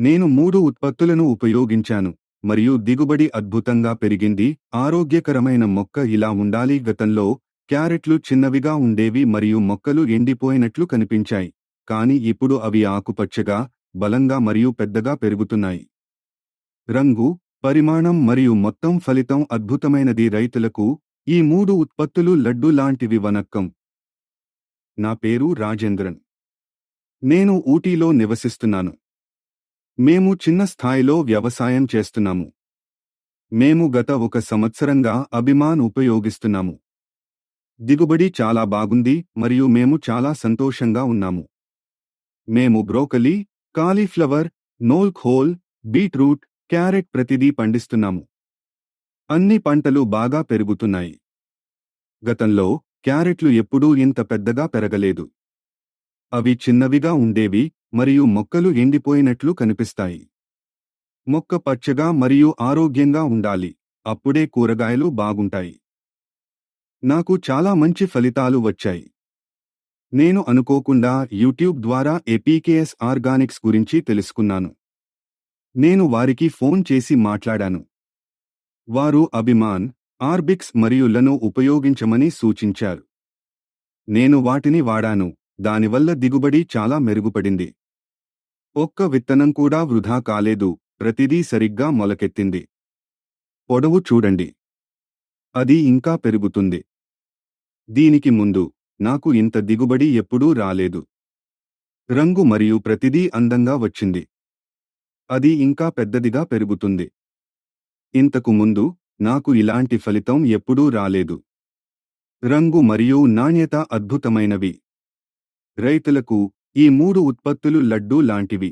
నేను మూడు ఉత్పత్తులను ఉపయోగించాను మరియు దిగుబడి అద్భుతంగా పెరిగింది. ఆరోగ్యకరమైన మొక్క ఇలా ఉండాలి. గతంలో క్యారెట్లు చిన్నవిగా ఉండేవి మరియు మొక్కలు ఎండిపోయినట్లు కనిపించాయి కాని ఇప్పుడు అవి ఆకుపచ్చగా బలంగా మరియు పెద్దగా పెరుగుతున్నాయి. రంగు పరిమాణం మరియు మొత్తం ఫలితం అద్భుతమైనది. రైతులకు ఈ మూడు ఉత్పత్తులు లడ్డు లాంటివి. వనక్కం. నా పేరు రాజేంద్రన్. నేను ఊటీలో నివసిస్తున్నాను. మేము చిన్న స్థాయిలో వ్యవసాయం చేస్తున్నాము. మేము గత ఒక సంవత్సరంగా అభిమాన్ ఉపయోగిస్తున్నాము. దిగుబడి చాలా బాగుంది మరియు మేము చాలా సంతోషంగా ఉన్నాము. మేము broccoli cauliflower knolkhol beetroot carrot ప్రతిదీ పండిస్తున్నాము. అన్ని పంటలు బాగా పెరుగుతున్నాయి. గతంలో క్యారెట్లు ఎప్పుడూ ఇంత పెద్దగా పెరగలేదు. అవి చిన్నవిగా ఉండేవి మరియు మొక్కలు ఎండిపోయినట్లు కనిపిస్తాయి. మొక్క పచ్చగా మరియు ఆరోగ్యంగా ఉండాలి. అప్పుడే కూరగాయలు బాగుంటాయి. నాకు చాలా మంచి ఫలితాలు వచ్చాయి. నేను అనుకోకుండా యూట్యూబ్ ద్వారా ఏపీకేఎస్ ఆర్గానిక్స్ గురించి తెలుసుకున్నాను. నేను వారికి ఫోన్ చేసి మాట్లాడాను. వారు అభిమాన్ ఆర్బిక్స్ మరియు లను ఉపయోగించమని సూచించారు. నేను వాటిని వాడాను. దానివల్ల దిగుబడి చాలా మెరుగుపడింది. ఒక్క విత్తనం కూడా వృధా కాలేదు. ప్రతిదీ సరిగ్గా మొలకెత్తింది. పొడవు చూడండి. అది ఇంకా పెరుగుతుంది. దీనికి ముందు నాకు ఇంత దిగుబడి ఎప్పుడూ రాలేదు. రంగు మరియు ప్రతిదీ అందంగా వచ్చింది. అది ఇంకా పెద్దదిగా పెరుగుతుంది. ఇంతకు ముందు నాకు ఇలాంటి ఫలితం ఎప్పుడూ రాలేదు. రంగు మరియు నాణ్యత అద్భుతమైనవి. రైతులకు ఈ మూడు ఉత్పత్తులు లడ్డూ లాంటివి.